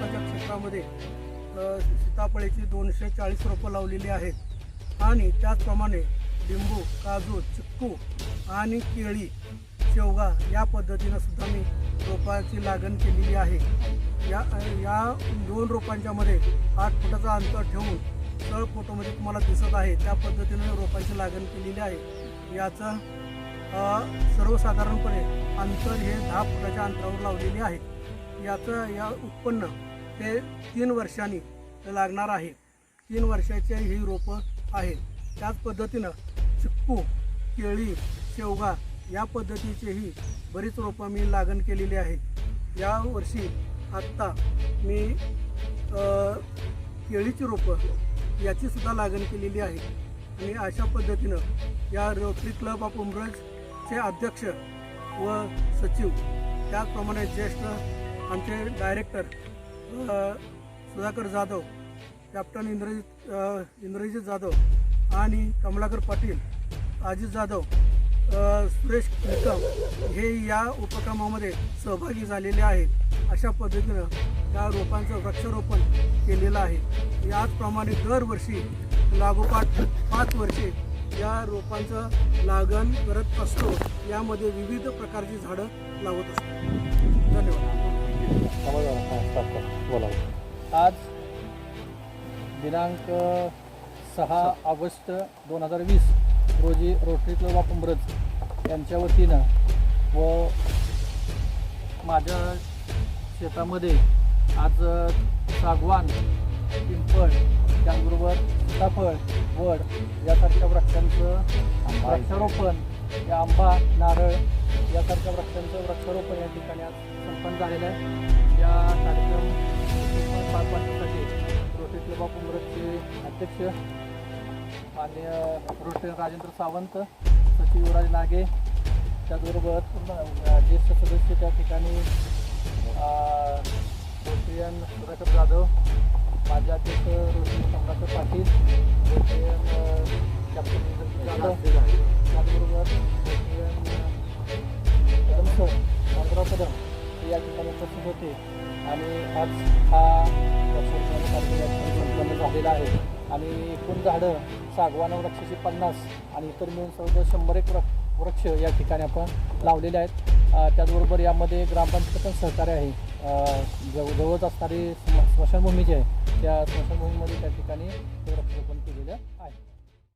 माझ्या स्वतःच्या क्षेत्रामध्ये सीताफळीची दोनशे चाळीस रोपं लावलेली आहेत. आणि त्याचप्रमाणे लिंबू काजू चिक्कू आणि केळी शेवगा या पद्धतीनं सुद्धा मी रोपाची लागण केलेली आहे. या या दोन रोपांच्या मध्ये आठ फुटाचं अंतर ठेवून तळ फोटोमध्ये तुम्हाला दिसत आहे. त्या पद्धतीनं रोपांची लागण केलेली आहे. याचं सर्वसाधारणपणे अंतर हे दहा फुटाच्या अंतरावर लावलेले आहे. याचं या उत्पन्न हे तीन वर्षांनी लागणार आहे. तीन वर्षाचे ही रोपं आहेत. त्याच पद्धतीनं चिक्कू केळी शेवगा या पद्धतीचेही बरीच रोपं मी लागण केलेली आहेत या वर्षी आत्ता मी केळीची रोपं याची सुद्धा लागण केलेली आहे. आणि अशा पद्धतीनं या रोटरी क्लब ऑफ उमरजचे अध्यक्ष व सचिव त्याचप्रमाणे ज्येष्ठ आमचे डायरेक्टर सुधाकर जाधव कॅप्टन इंद्रजित इंद्रजित जाधव आणि कमलाकर पाटील अजित जाधव सुरेश निकम हे या उपक्रमामध्ये सहभागी झालेले आहेत. अशा पद्धतीनं या रोपांचं वृक्षारोपण केलेलं आहे. याचप्रमाणे दरवर्षी लागोपाठ पाच वर्षे या रोपांचं लागण करत असतो. यामध्ये विविध प्रकारची झाडं लावत असतो. धन्यवाद. बोला. आज दिनांक सहा ऑगस्ट दोन हजार वीस रोजी रोटरी क्लब ऑफ उंब्रज यांच्या वतीनं व माझ्या शेतामध्ये आज सागवान पिंपळ त्याचबरोबर सीताफळ वड यासारख्या वृक्षांचं वृक्षारोपण या आंबा नारळ यासारख्या वृक्षांचं वृक्षारोपण या ठिकाणी आज संपन्न झालेलं आहे. या कार्यक्रम पार पाडण्यासाठी रोटरी क्लब ऑफ उमरतचे अध्यक्ष आणि रोटरी राजेंद्र सावंत सचिव युवराज नागे त्याचबरोबर ज्येष्ठ सदस्य त्या ठिकाणी रोटरियन सुधाकर जाधव माझे अध्यक्ष Rotary Samrat Patil Rotarian captain त्याचबरोबर रोटरियन कदम सर नागराव कदम या ठिकाणी उपस्थित होते आणि आज हा संपन्न झालेला आहे आणि एकूण झाडं सागवान वृक्षाची पन्नास आणि इतर मिळून सर्व शंभर एक वृक्ष वृक्ष या ठिकाणी आपण लावलेले आहेत. त्याचबरोबर यामध्ये ग्रामपंचायत पण सहकार्य आहे अ, जवळ जवळच असणारी स्म- स्मशानभूमी जी आहे त्या स्मशानभूमीमध्ये त्या ठिकाणी हे वृक्षारोपण केलेलं आहे